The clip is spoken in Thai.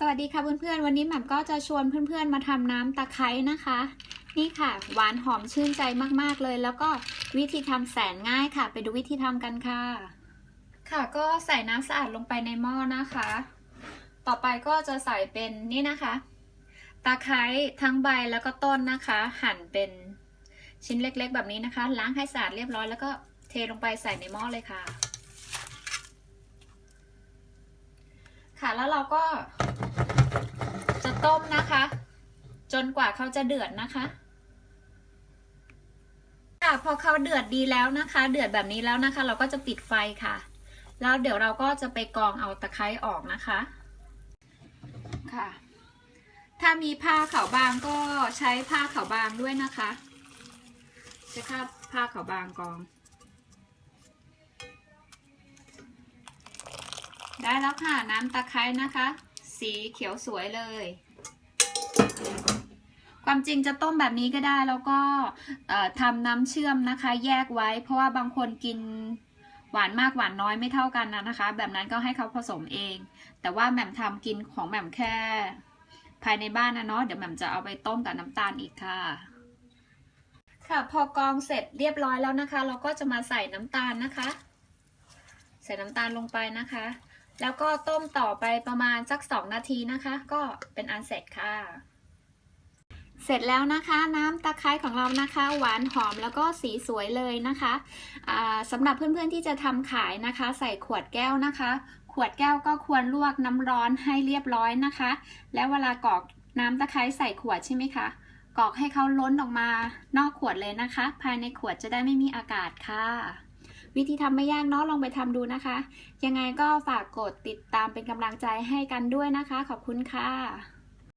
สวัสดีค่ะเพื่อนๆ วันนี้แหม่มก็จะชวนเพื่อนๆ มาทำน้ำตะไคร้นะคะ นี่ค่ะ หวานหอมชื่นใจมากๆเลย แล้วก็วิธีทำแสนง่ายค่ะ ไปดูวิธีทำกันค่ะ ค่ะก็ใส่น้ำสะอาดลงไปในหม้อนะคะ ต่อไปก็จะใส่เป็นนี่นะคะ ตะไคร้ทั้งใบแล้วก็ต้นนะคะ หั่นเป็นชิ้นเล็กๆ แบบนี้นะคะ ล้างให้สะอาดเรียบร้อยแล้วก็เทลงไปใส่ในหม้อเลยค่ะ ค่ะแล้วเราก็ ต้มนะคะ จนกว่าเขาจะเดือดนะคะค่ะพอเขาเดือดดีแล้วนะคะ เดือดแบบนี้แล้วนะคะ เราก็จะปิดไฟค่ะ แล้วเดี๋ยวเราก็จะไปกรองเอาตะไคร้ออกนะคะค่ะ ถ้ามีผ้าขาวบางก็ใช้ผ้าขาวบางด้วยนะคะใช้ผ้าผ้าขาวบางกรอง ได้แล้วค่ะน้ำตะไคร้นะคะ สีเขียวสวยเลย ความจริงจะต้มแบบนี้ก็ได้แล้วก็ทำน้ำเชื่อมนะคะ แยกไว้ เพราะว่าบางคนกินหวานมากหวานน้อยไม่เท่ากันนะนะคะ แบบนั้นก็ให้เขาผสมเอง แต่ว่าแหม่มทำกินของแหม่มแค่ ภายในบ้านนะเนาะเดี๋ยวแหม่มจะเอาไปต้มกับน้ำตาลอีกค่ะค่ะพอกองเสร็จเรียบร้อยแล้วนะคะ เราก็จะมาใส่น้ำตาลนะคะ ใส่น้ำตาลลงไปนะคะ แล้วก็ต้มต่อไปประมาณสักสองนาทีนะคะ ก็เป็นอันเสร็จค่ะ เสร็จแล้วนะคะน้ำตะไคร้ของเรานะคะ หวานหอมแล้วก็สีสวยเลยนะคะสำหรับเพื่อนๆที่จะทำขายนะคะ ใส่ขวดแก้วนะคะ ขวดแก้วก็ควรลวกน้ำร้อนให้เรียบร้อยนะคะ แล้วเวลากรอกน้ำตะไคร้ใส่ขวดใช่ไหมคะกรอกให้เขาล้นออกมานอกขวดเลยนะคะ ภายในขวดจะได้ไม่มีอากาศค่ะ วิธีทำไม่ยากเนาะลองไปทำดูนะคะ ยังไงก็ฝากกดติดตามเป็นกำลังใจให้กันด้วยนะคะ ขอบคุณค่ะ